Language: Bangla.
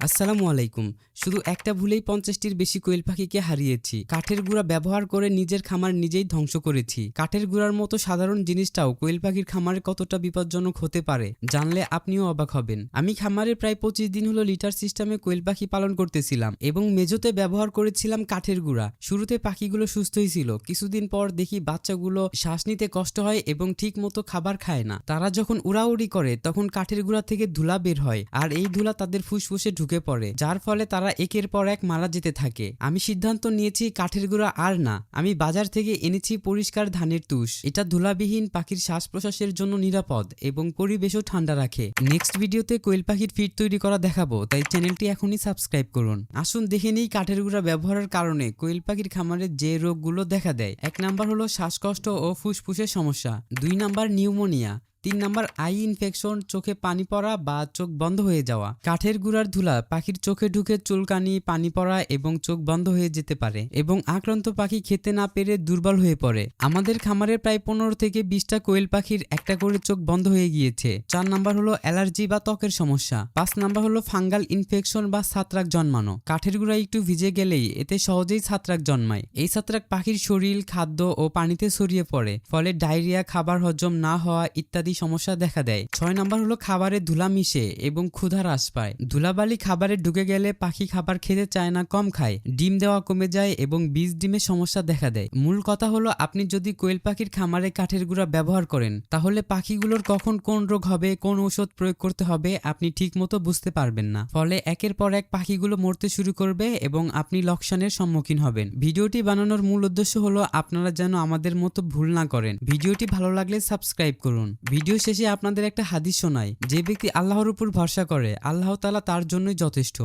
আসসালামু আলাইকুম। শুধু একটা ভুলেই পঞ্চাশটির বেশি কোয়েল পাখিকে হারিয়েছি। কাঠের গুঁড়া ব্যবহার করে নিজের খামার নিজেই ধ্বংস করেছি। কাঠের গুঁড়ার মতো সাধারণ জিনিসটাও কোয়েল পাখির খামারে কতটা বিপজ্জনক হতে পারে, জানলে আপনিও অবাক হবেন। আমি খামারে প্রায় পঁচিশ দিন হলো লিটার সিস্টেমে কোয়েল পাখি পালন করতেছিলাম এবং মেজোতে ব্যবহার করেছিলাম কাঠের গুঁড়া। শুরুতে পাখিগুলো সুস্থই ছিল। কিছুদিন পর দেখি বাচ্চাগুলো শ্বাস নিতে কষ্ট হয় এবং ঠিক মতো খাবার খায় না। তারা যখন উড়াউড়ি করে, তখন কাঠের গুঁড়া থেকে ধুলা বের হয়। আর এই ধুলা তাদের ফুসফুসে ঢুকে পড়ে, যার ফলে তারা একের পর এক মারা যেতে থাকে। আমি সিদ্ধান্ত নিয়েছি কাঠের গুঁড়া আর না। আমি বাজার থেকে এনেছি পরিষ্কার ধানের তুষ। এটা ধুলাবিহীন পাখির শ্বাস প্রশ্বাসের জন্য নিরাপদ এবং পরিবেশও ঠান্ডা রাখে। নেক্সট ভিডিওতে কোয়েল পাখির ফিট তৈরি করা দেখাবো, তাই চ্যানেলটি এখনই সাবস্ক্রাইব করুন। আসুন দেখে নিই কাঠের গুঁড়া ব্যবহারের কারণে কোয়েল পাখির খামারে যে রোগগুলো দেখা দেয়। এক নাম্বার হলো শ্বাসকষ্ট ও ফুসফুসের সমস্যা। দুই নাম্বার নিউমোনিয়া। তিন নাম্বার, আই ইনফেকশন, চোখে পানি পড়া বা চোখ বন্ধ হয়ে যাওয়া। কাঠের গুঁড়ার ধুলা, পাখির চোখে ঢুকে চুলকানি, পানি পড়া এবং চোখ বন্ধ হয়ে যেতে পারে এবং আক্রান্ত পাখি খেতে না পেরে দুর্বল হয়ে পড়ে। আমাদের খামারে প্রায় পনেরো থেকে বিশটা কোয়েল পাখির একটা করে চোখ বন্ধ হয়ে গিয়েছে। চার নাম্বার হলো অ্যালার্জি বা ত্বকের সমস্যা। পাঁচ নাম্বার হলো ফাঙ্গাল ইনফেকশন বা ছাত্রাক জন্মানো। কাঠের গুঁড়া একটু ভিজে গেলেই এতে সহজেই ছাত্রাক জন্মায়। এই ছাত্রাক পাখির শরীর, খাদ্য ও পানিতে ছড়িয়ে পড়ে, ফলে ডায়রিয়া, খাবার হজম না হওয়া ইত্যাদি সমস্যা দেখা দেয়। ছয় নাম্বার হলো খাবারে ধুলা মিশে এবং ক্ষুধা হ্রাস পায়। ধুলাবালি খাবারে ঢুকে গেলে পাখি খাবার খেতে চায় না, কম খায়। ডিম দেওয়া কমে যায় এবং বীজ ডিমে সমস্যা দেখা দেয়। মূল কথা হলো আপনি যদি কোয়েল পাখির খামারে কাঠের গুঁড়া ব্যবহার করেন, তাহলে পাখিগুলোর কখন কোন রোগ হবে, কোন ঔষধ প্রয়োগ করতে হবে, আপনি ঠিক মতো বুঝতে পারবেন না। ফলে একের পর এক পাখিগুলো মরতে শুরু করবে এবং আপনি লোকসানের সম্মুখীন হবেন। ভিডিওটি বানানোর মূল উদ্দেশ্য হলো আপনারা যেন আমাদের মতো ভুল না করেন। ভিডিওটি ভালো লাগলে সাবস্ক্রাইব করুন। ভিডিও শেষে আপনাদের একটা হাদিস শোনাই। যে ব্যক্তি আল্লাহর উপর ভরসা করে, আল্লাহ তালা তার জন্যই যথেষ্ট।